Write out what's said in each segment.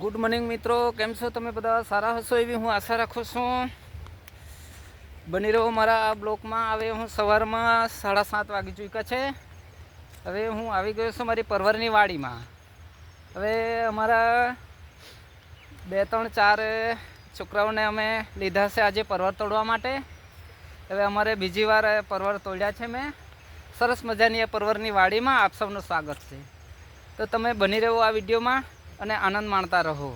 Good morning મિત્રો. કેમ છો તમે બધા? સારા હશો એવી હું આશા રાખું છું. બની રહ્યો મારા આ બ્લોકમાં. હવે હું સવારમાં સાડા સાત વાગી ચૂક્યા છે. હવે હું આવી ગયો છું મારી પરવરની વાડીમાં. હવે અમારા બે, ત્રણ, ચાર છોકરાઓને અમે લીધા છે આજે પરવર તોડવા માટે. હવે અમારે બીજી વાર પરવર તોડ્યા છે મેં. સરસ મજાની આ પરવરની વાડીમાં આપ સૌનું સ્વાગત છે. તો તમે બની રહો આ વિડીયોમાં. અને આનંદ માણતા રહો.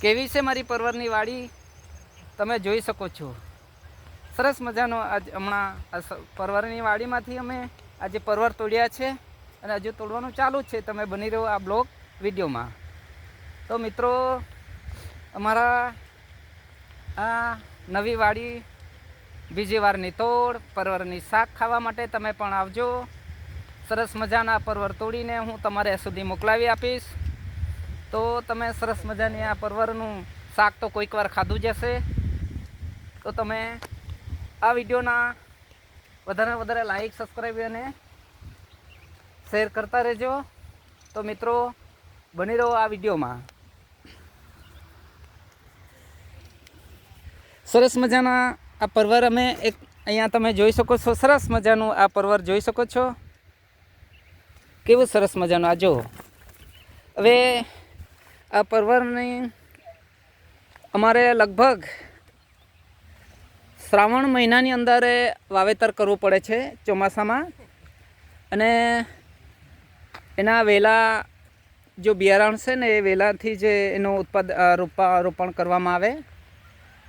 કેવી છે મારી પરવરની વાડી? તમે જોઈ શકો છો. સરસ મજાનો આજ હમણાં પરવરની વાડીમાંથી અમે આજે પરવર તોડ્યા છે અને હજુ તોડવાનું ચાલુ છે. તમે બની રહ્યો આ બ્લોગ વિડીયોમાં. તો મિત્રો, અમારા આ નવી વાડી બીજી વારની તોડ, પરવરની શાક ખાવા માટે તમે પણ આવજો. સરસ મજાના પરવર તોડીને હું તમારે સુધી મોકલાવી આપીશ. તો તમે સરસ મજાની આ પરવરનું શાક તો કોઈક વાર ખાધું જ હશે. તો તમે આ વિડીયોના વધારે વધારે લાઈક સબસ્ક્રાઈબ અને શેર કરતા રહેજો. તો મિત્રો, બની રહો આ વિડીયોમાં. સરસ મજાના આ પરવર અમે એક અહીંયા તમે જોઈ શકો છો. સરસ મજાનું આ પરવર જોઈ શકો છો. કેવું સરસ મજાનું આ જો હવે આ પરવરની અમારે લગભગ શ્રાવણ મહિનાની અંદર વાવેતર કરવું પડે છે ચોમાસામાં. અને એના વેલા જો બિયારણ છે ને એ વેલાથી જે એનું ઉત્પાદ રોપા, રોપણ કરવામાં આવે.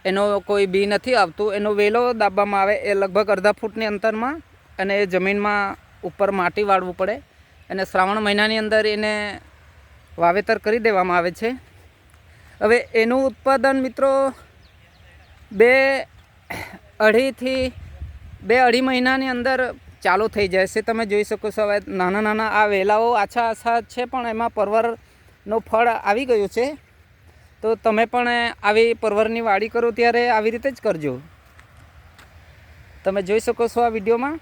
એનો કોઈ બી નથી આવતું. એનો વેલો દાબવામાં આવે એ લગભગ અડધા ફૂટની અંતરમાં અને એ જમીનમાં ઉપર માટી વાળવું પડે. અને શ્રાવણ મહિનાની અંદર એને વાવેતર કરી દેવામાં આવે છે. હવે એનું ઉત્પાદન મિત્રો બે અઢીથી બે અઢી મહિનાની અંદર ચાલુ થઈ જાય છે તમે જોઈ શકો છો હવે નાના નાના આ વેલાઓ આછા આછા છે પણ એમાં પરવરનું ફળ આવી ગયું છે. તો તમે પણ આવી પરવરની વાડી કરો ત્યારે આવી રીતે જ કરજો. તમે જોઈ શકો છો આ વિડીયોમાં.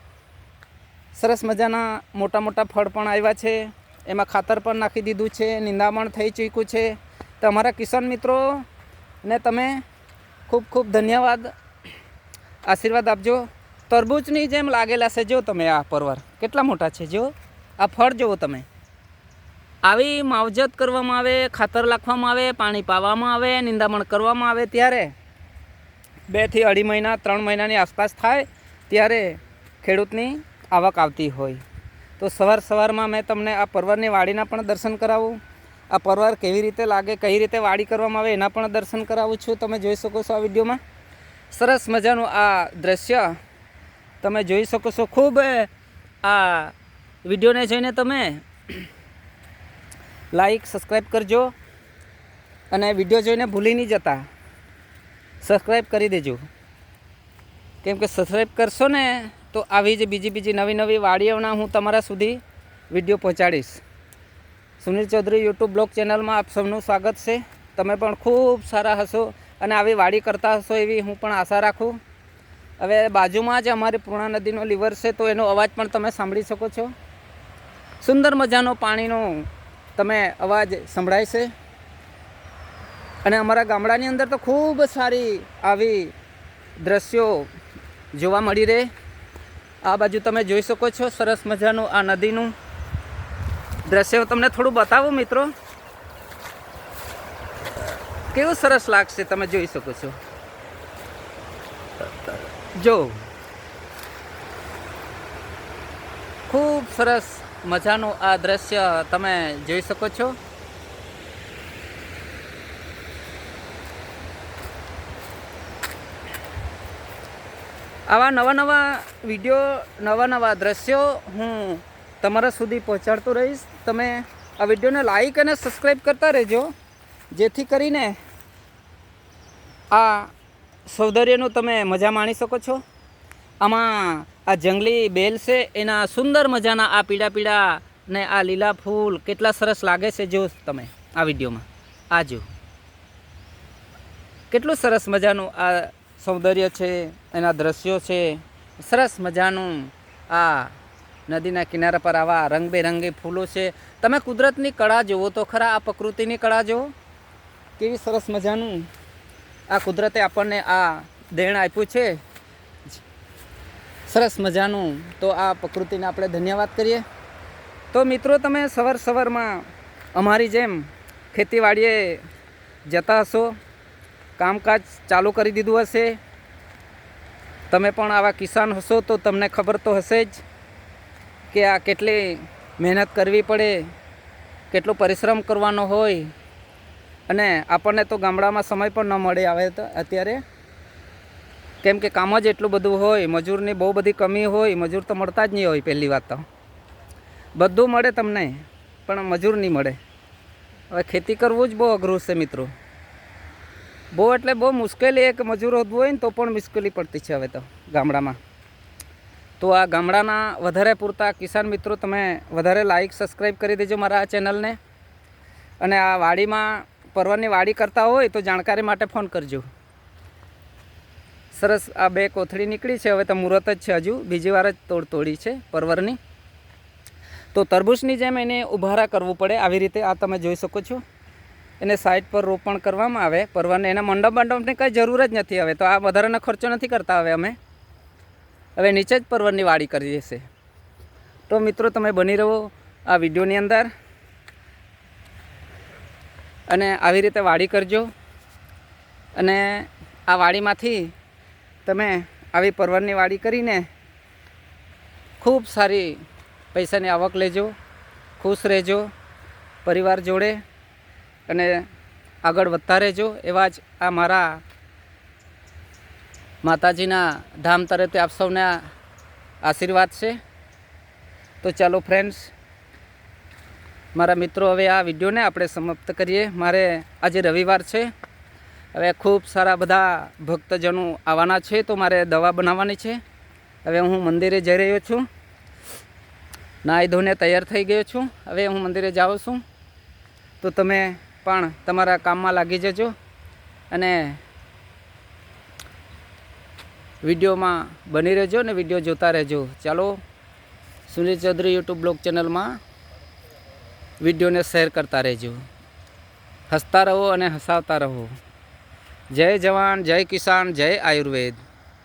સરસ મજાના મોટા મોટા ફળ પણ આવ્યા છે. એમાં ખાતર પણ નાખી દીધું છે, નિંદામણ થઈ ચૂક્યું છે. તો અમારા કિસાન મિત્રો, ને તમે ખૂબ ખૂબ ધન્યવાદ. આશીર્વાદ આપજો. તરબૂચની જેમ લાગેલા છે, જો તમે આ પરવર. કેટલા મોટા છે, જો? આ ફળ જુઓ તમે. આવી માવજત કરવામાં આવે, ખાતર નાખવામાં આવે, પાણી પાવામાં આવે, નિંદામણ કરવામાં આવે ત્યારે બેથી અઢી મહિના, ત્રણ મહિનાની આસપાસ થાય ત્યારે ખેડૂતની આવક આવતી હોય. તો સવાર સવારમાં મેં તમને આ પરવારની વાડીના પણ દર્શન કરાવું. આ પરવાર કેવી રીતે લાગે, કઈ રીતે વાડી કરવામાં આવે એના પણ દર્શન કરાવું છું. તમે જોઈ શકો છો આ વિડીયોમાં. સરસ મજાનું આ દ્રશ્ય. તમે જોઈ શકો છો ખૂબ આ વિડીયોને જોઈને તમે લાઈક, સબસ્ક્રાઈબ કરજો અને વીડિયો જોઈને ભૂલી નહીં જતા. સબસ્ક્રાઈબ કરી દેજો. કેમ કે સબસ્ક્રાઈબ કરશો ને તો આવી જ બીજી બીજી નવી નવી વાડીઓના હું તમારા સુધી વીડિયો પહોંચાડીશ. સુનિલ ચૌધરી યુટ્યુબ બ્લોગ ચેનલમાં આપ સૌનું સ્વાગત છે. તમે પણ ખૂબ સારા હશો અને આવી વાડી કરતા હશો એવી હું પણ આશા રાખું. હવે બાજુમાં જ અમારી પૂર્ણા નદીનો લીવર છે તો એનો અવાજ પણ તમે સાંભળી શકો છો. સુંદર મજાનો પાણીનો તમે અવાજ સંભળાય છે. અને અમારા ગામડાની અંદર તો ખૂબ સારી આવી દ્રશ્યો જોવા મળી રહે. આ બાજુ તમે જોઈ શકો છો, સરસ મજાનું આ નદીનું દ્રશ્ય. તમને થોડું બતાવું મિત્રો. કેવું સરસ લાગશે તમે જોઈ શકો છો. જો. ખૂબ સરસ મજાનું આ દ્રશ્ય તમે જોઈ શકો છો. આવા નવા નવા વીડિયો, નવા નવા દ્રશ્યો હું તમારા સુધી પહોંચાડતો રહીશ. તમે આ વિડીયોને લાઈક અને સબસ્ક્રાઈબ કરતા રહેજો, જેથી કરીને આ સૌંદર્યનું તમે મજા માણી શકો છો. આમાં આ જંગલી બેલ છે, એના સુંદર મજાના આ પીળા પીળા ને આ લીલા ફૂલ કેટલા સરસ લાગે છે જો તમે આ વિડીયોમાં. આ જો કેટલું સરસ મજાનું આ સૌંદર્ય છે, એના દ્રશ્યો છે. સરસ મજાનું આ નદીના કિનારા પર આવા રંગબેરંગી ફૂલો છે. તમે કુદરતની કળા જુઓ તો ખરા આ પ્રકૃતિની કળા જુઓ. કેવી સરસ મજાનું આ કુદરતે આપણને આ દેણ આપ્યું છે. સરસ મજાનું તો આ પ્રકૃતિને આપણે ધન્યવાદ કરીએ. તો મિત્રો, તમે સવાર સવારમાં અમારી જેમ ખેતીવાડીએ જતા હશો. કામકાજ ચાલુ કરી દીધું હશે? તમે પણ આવા કિસાન હશો તો તમને ખબર તો હશે જ કે આ કેટલી મહેનત કરવી પડે, કેટલો પરિશ્રમ કરવાનો હોય. અને આપણને તો ગામડામાં સમય પણ ન મળે આવે તો અત્યારે. કેમ કે કામ જ એટલું બધું હોય, મજૂરની બહુ બધી કમી હોય, મજૂર તો મળતા જ નહીં હોય પહેલી વાત તો. બધું મળે તમને, પણ મજૂર નહીં મળે. હવે ખેતી કરવું જ બહુ અઘરું છે મિત્રો. બહુ એટલે બહુ મુશ્કેલી એક મજૂર હોતું હોય ને તો પણ મુશ્કેલી પડતી છે હવે તો ગામડામાં. તો આ ગામડાના વધારે પૂરતા કિસાન મિત્રો તમે વધારે લાઈક સબસ્ક્રાઈબ કરી દેજો મારા આ ચેનલને અને આ વાડીમાં પરવરની વાડી કરતા હોય તો જાણકારી માટે ફોન કરજો. સરસ આ બે કોથળી નીકળી છે, હવે તો મુહૂર્ત જ છે હજુ. બીજી વાર જ તોડ તોડી છે પરવરની. તો તરબૂચની જેમ એને ઉભારા કરવું પડે. આવી રીતે આ તમે જોઈ શકો છો. એને સાઈડ પર રોપણ કરવામાં આવે. પરવાને એના મંડપ મંડપની કંઈ જરૂર જ નથી હવે. તો આ વધારાનો ખર્ચો નથી કરતા હવે અમે. હવે નીચે જ પરવરની વાડી કરીએ છીએ તો મિત્રો, તમે બની રહો આ વિડીયોની અંદર. અને આવી રીતે વાડી કરજો. અને આ વાડીમાંથી તમે આવી પરવરની વાડી કરીને ખૂબ સારી પૈસાની આવક લેજો. ખુશ રહેજો. પરિવાર જોડે અને આગળ વધતા રહેજો. એવા જ આ મારા માતાજીના ધામ તરફથી આપ સૌને આશીર્વાદ છે. તો ચાલો ફ્રેન્ડ્સ મારા મિત્રો, હવે આ વિડીયોને આપણે સમાપ્ત કરીએ. મારે આજે રવિવાર છે. હવે ખૂબ સારા બધા ભક્તજનો આવવાના છે, તો મારે દવા બનાવવાની છે. હવે હું મંદિરે જઈ રહ્યો છું. નાહી ધોને તૈયાર થઈ ગયો છું. હવે હું મંદિરે જાઉં છું. તો તમે પણ તમારા કામમાં લાગી જજો અને વિડીયોમાં બની રહેજો અને વીડિયો જોતા રહેજો. ચાલો સુનિલ ચૌધરી યુટ્યુબ બ્લોગ ચેનલમાં વિડીયોને શેર કરતા રહેજો. હસતા રહો અને હસાવતા રહો. જય જવાન, જય કિસાન, જય આયુર્વેદ.